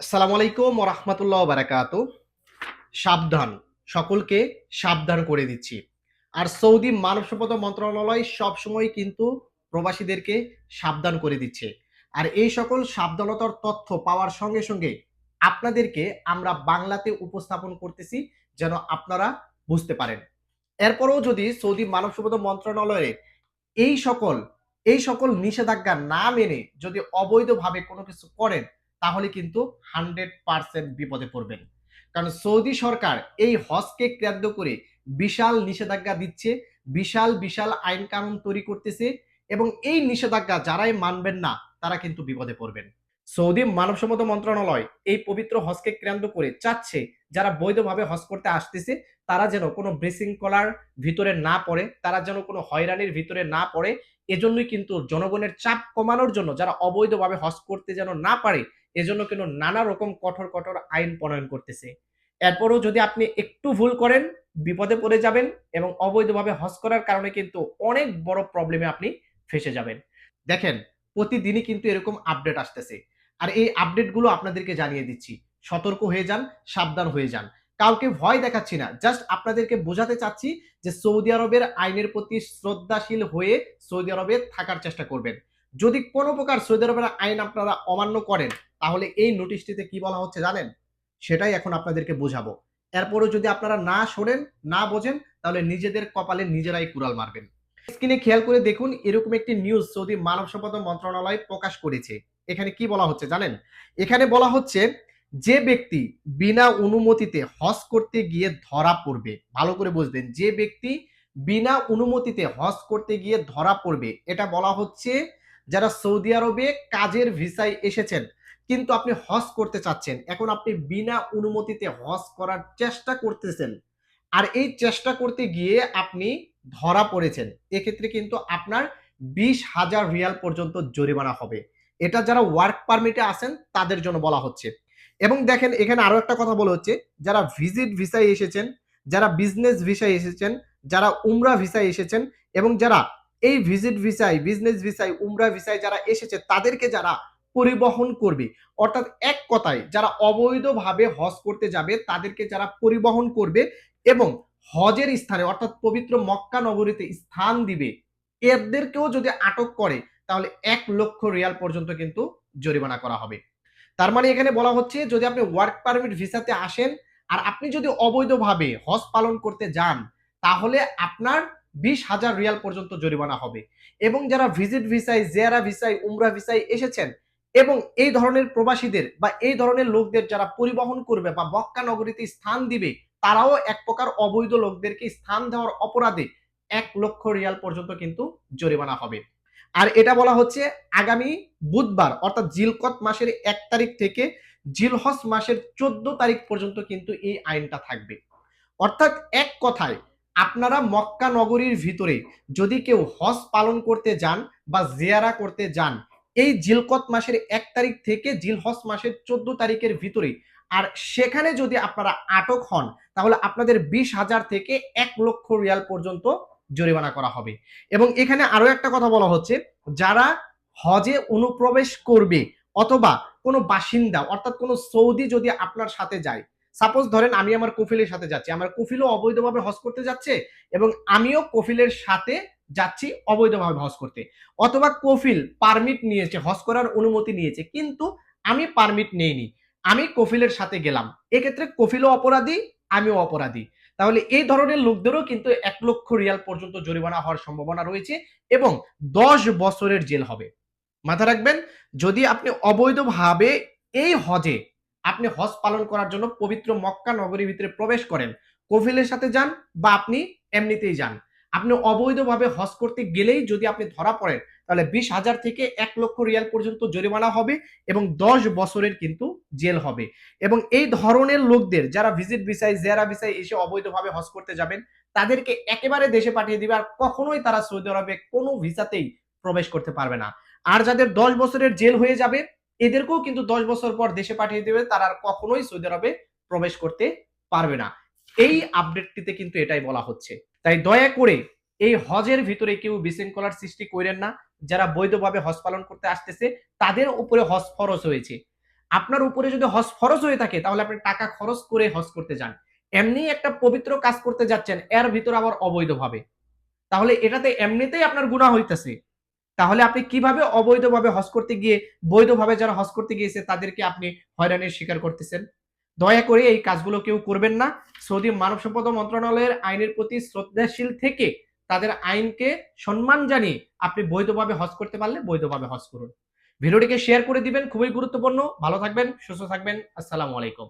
আসসালামু আলাইকুম রহমতুল্লাহ বারাকাত। সাবধান, সকলকে সাবধান করে দিচ্ছি। আর সৌদি মানব সম্পদ মন্ত্রণালয় সবসময় কিন্তু প্রবাসীদেরকে সাবধান করে দিচ্ছে। আর এই সকল সাবধানতার তথ্য পাওয়ার সঙ্গে সঙ্গে আপনাদেরকে আমরা বাংলাতে উপস্থাপন করতেছি যেন আপনারা বুঝতে পারেন। এরপরেও যদি সৌদি মানব সম্পদ মন্ত্রণালয়ের এই সকল এই সকল নিষেধাজ্ঞা না মেনে যদি অবৈধভাবে কোনো কিছু করেন তাহলে কিন্তু হান্ড্রেড পার্সেন্ট বিপদে পড়বেন। কারণ সৌদি সরকার এই হজকে কেন্দ্র করে বিশাল নিষেধাজ্ঞা দিচ্ছে, বিশাল বিশাল আইন কানুন তৈরি করতেছে এবং এই নিষেধাজ্ঞা যারাই মানবেন না, তারা কিন্তু বিপদে পড়বেন। সৌদি মানব মন্ত্রণালয় এই পবিত্র হজকে কেন্দ্র করে চাচ্ছে, যারা বৈধভাবে হজ করতে আসতেছে, তারা যেন কোনো বিশৃঙ্খলার ভিতরে না পড়ে, তারা যেন কোনো হয়রানির ভিতরে না পড়ে, এজন্যই কিন্তু জনগণের চাপ কমানোর জন্য যারা অবৈধভাবে হজ করতে যেন না পারে এজন্য কিন্তু নানা রকম কঠোর কঠোর আইন প্রণয়ন করতেছে। এরপরও যদি আপনি একটু ভুল করেন, বিপদে পড়ে যাবেন এবং অবৈধভাবে হজ করার কারণে কিন্তু অনেক বড় প্রবলেমে আপনি ফেসে যাবেন। দেখেন, প্রতিদিনই কিন্তু এরকম আপডেট আসতেছে। আর এই আপডেটগুলো আপনাদেরকে জানিয়ে দিচ্ছি। সতর্ক হয়ে যান, সাবধান হয়ে যান। কাউকে ভয় দেখাচ্ছি না। জাস্ট আপনাদেরকে বোঝাতে চাচ্ছি যে সৌদি আরবের আইনের প্রতি শ্রদ্ধাশীল হয়ে সৌদি আরবে থাকার চেষ্টা করবেন। যদি কোনো প্রকার সৌদি আরবের আইন আপনারা অমান্য করেন, তাহলে এই নোটিশটিতে কি বলা হচ্ছে জানেন? সেটাই এখন আপনাদেরকে বোঝাবো। এরপরও যদি আপনারা না শোনেন, না বোঝেন, তাহলে নিজেদের কপালে নিজেরাই কুড়াল মারবেন। স্ক্রিনে খেয়াল করে দেখুন, এরকম একটি নিউজ সৌদি মানব সম্পদ মন্ত্রণালয় প্রকাশ করেছে। এখানে কি বলা হচ্ছে জানেন? এখানে বলা হচ্ছে, যে ব্যক্তি বিনা অনুমতিতে হজ করতে গিয়ে ধরা পড়বে, ভালো করে বুঝবেন, যে ব্যক্তি বিনা অনুমতিতে হজ করতে গিয়ে ধরা পড়বে, এটা বলা হচ্ছে যারা সৌদি আরবে কাজের ভিসায় এসেছেন, কিন্তু আপনি হজ করতে চাচ্ছেন, এখন আপনি বিনা অনুমতিতে হজ করার চেষ্টা করতেছেন, আর এই চেষ্টা করতে গিয়ে আপনি ধরা পড়েছেন, এক্ষেত্রে কিন্তু আপনার বিশ হাজার রিয়াল পর্যন্ত জরিমানা হবে। এটা যারা ওয়ার্ক পারমিটে আছেন, তাদের জন্য বলা হচ্ছে। এবং দেখেন, এখানে আরও একটা কথা বলা হচ্ছে, যারা ভিজিট ভিসায় এসেছেন, যারা বিজনেস ভিসায় এসেছেন, যারা উমরা ভিসায় এসেছেন, এবং যারা এই ভিজিট ভিসায় বিজনেস ভিসায় উমরা ভিসায় যারা এসেছে, তাদেরকে যারা পরিবহন করবে, অর্থাৎ এক কথায় যারা অবৈধভাবে হজ করতে যাবে, তাদেরকে যারা পরিবহন করবে এবং হজের স্থানে, অর্থাৎ পবিত্র মক্কা নগরীতে স্থান দিবে, এদেরকেও যদি আটক করে, তাহলে এক লক্ষ রিয়াল পর্যন্ত কিন্তু জরিমানা করা হবে। তার মানে এখানে বলা হচ্ছে, যদি আপনি ওয়ার্ক পারমিট ভিসাতে আসেন, আর আপনি যদি অবৈধভাবে হজ পালন করতে যান, তাহলে আপনার বিশ হাজার রিয়াল পর্যন্ত জরিমানা হবে। এবং যারা ভিজিট ভিসায়, জেয়ারা ভিসায়, উমরা ভিসায় এসেছেন এবং এই ধরনের প্রবাসীদের বা এই ধরনের লোকদের যারা পরিবহন করবে বা মক্কা নগরীতে স্থান দিবে, তারাও এক প্রকার অবৈধ লোকদেরকে স্থান দেওয়ার অপরাধে এক লক্ষ রিয়াল পর্যন্ত কিন্তু জরিমানা হবে। আর এটা বলা হচ্ছে আগামী বুধবার, অর্থাৎ জিলকত মাসের এক তারিখ থেকে জিলহস মাসের চোদ্দ তারিখ পর্যন্ত কিন্তু এই আইনটা থাকবে। অর্থাৎ এক কথায় আপনারা মক্কা নগরীর ভিতরে যদি কেউ হজ পালন করতে যান বা জিয়ারা করতে যান, এই জিলকত মাসের এক তারিখ থেকে জিলহস মাসের চোদ্দ তারিখের ভিতরে, আর সেখানে যদি আপনারা আটক হন, তাহলে আপনাদের বিশ হাজার থেকে এক লক্ষ রিয়াল পর্যন্ত জরিমানা করা হবে। এবং এখানে আরও একটা কথা বলা হচ্ছে, যারা হজে অনুপ্রবেশ করবে অথবা কোনো বাসিন্দা, অর্থাৎ কোনো সৌদি যদি আপনার সাথে যায় সাপোজ ধরেন আমি আমার কফিলের সাথে যাচ্ছি, আমার কফিলও অবৈধভাবে হজ করতে যাচ্ছে এবং আমিও কফিলের সাথে যাচ্ছি অবৈধভাবে হজ করতে। অথবা কফিল পারমিট নিয়েছে হজ করার অনুমতি নিয়েছে, কিন্তু আমি পারমিট নেইনি। আমি কফিলের সাথে গেলাম। এক্ষেত্রে কফিলও অপরাধী, আমিও অপরাধী। তাহলে এই ধরনের লোকদেরও কিন্তু এক লক্ষ রিয়াল পর্যন্ত জরিমানা হওয়ার সম্ভাবনা রয়েছে এবং দশ বছরের জেল হবে। মাথা রাখবেন, যদি আপনি অবৈধভাবে এই হজে আপনি হজ পালন করার জন্য পবিত্র মক্কা নগরীর ভিতরে প্রবেশ করেন। কফিলের সাথে যান বা আপনি এমনিতেই যান। আপনি অবৈধভাবে হজ করতে গেলেই যদি আপনি ধরা পড়েন, তাহলে বিশ হাজার থেকে এক লক্ষ রিয়াল পর্যন্ত জরিমানা হবে এবং দশ বছরের কিন্তু জেল হবে। এবং এই ধরনের লোকদের যারা ভিজিট ভিসায় জেরা ভিসায় এসে অবৈধভাবে হজ করতে যাবেন, তাদেরকে একেবারে দেশে পাঠিয়ে দিবে আর কখনোই তারা সৌদি আরবে কোনো ভিসাতেই প্রবেশ করতে পারবে না। আর যাদের দশ বছরের জেল হয়ে যাবে এদেরকেও কিন্তু দশ বছর পর দেশে পাঠিয়ে দেবে, তারা আর কখনোই সৌদি আরবে প্রবেশ করতে পারবে না। এই আপডেটটিতে কিন্তু এটাই বলা হচ্ছে। তাই দয়া করে এই হজের ভিতরে কেউ বিশৃঙ্খলার সৃষ্টি করেন না। যারা বৈধভাবে হজ পালন করতে আসতেছে, তাদের উপরে হজ ফরজ হয়েছে। আপনার উপরে যদি হজ ফরজ হয়ে থাকে, তাহলে আপনি টাকা খরচ করে হজ করতে যান। এমনি একটা পবিত্র কাজ করতে যাচ্ছেন, এর ভিতর আবার অবৈধভাবে। তাহলে এটাতে এমনিতেই আপনার গুণা হইতেছে। তাহলে আপনি কীভাবে অবৈধভাবে হজ করতে গিয়ে, বৈধভাবে যারা হজ করতে গিয়েছে, তাদেরকে আপনি হয়রানির শিকার করতেছেন? দয়া করে এই কাজগুলো কেউ করবেন না। সৌদি মানব সম্পদ মন্ত্রণালয়ের আইনের প্রতি শ্রদ্ধাশীল থেকে তাদের আইনকে সম্মান জানিয়ে আপনি বৈধভাবে হজ করতে পারলে বৈধভাবে হজ করুন। ভিডিওটিকে শেয়ার করে দিবেন, খুবই গুরুত্বপূর্ণ। ভালো থাকবেন, সুস্থ থাকবেন। আসসালামু আলাইকুম।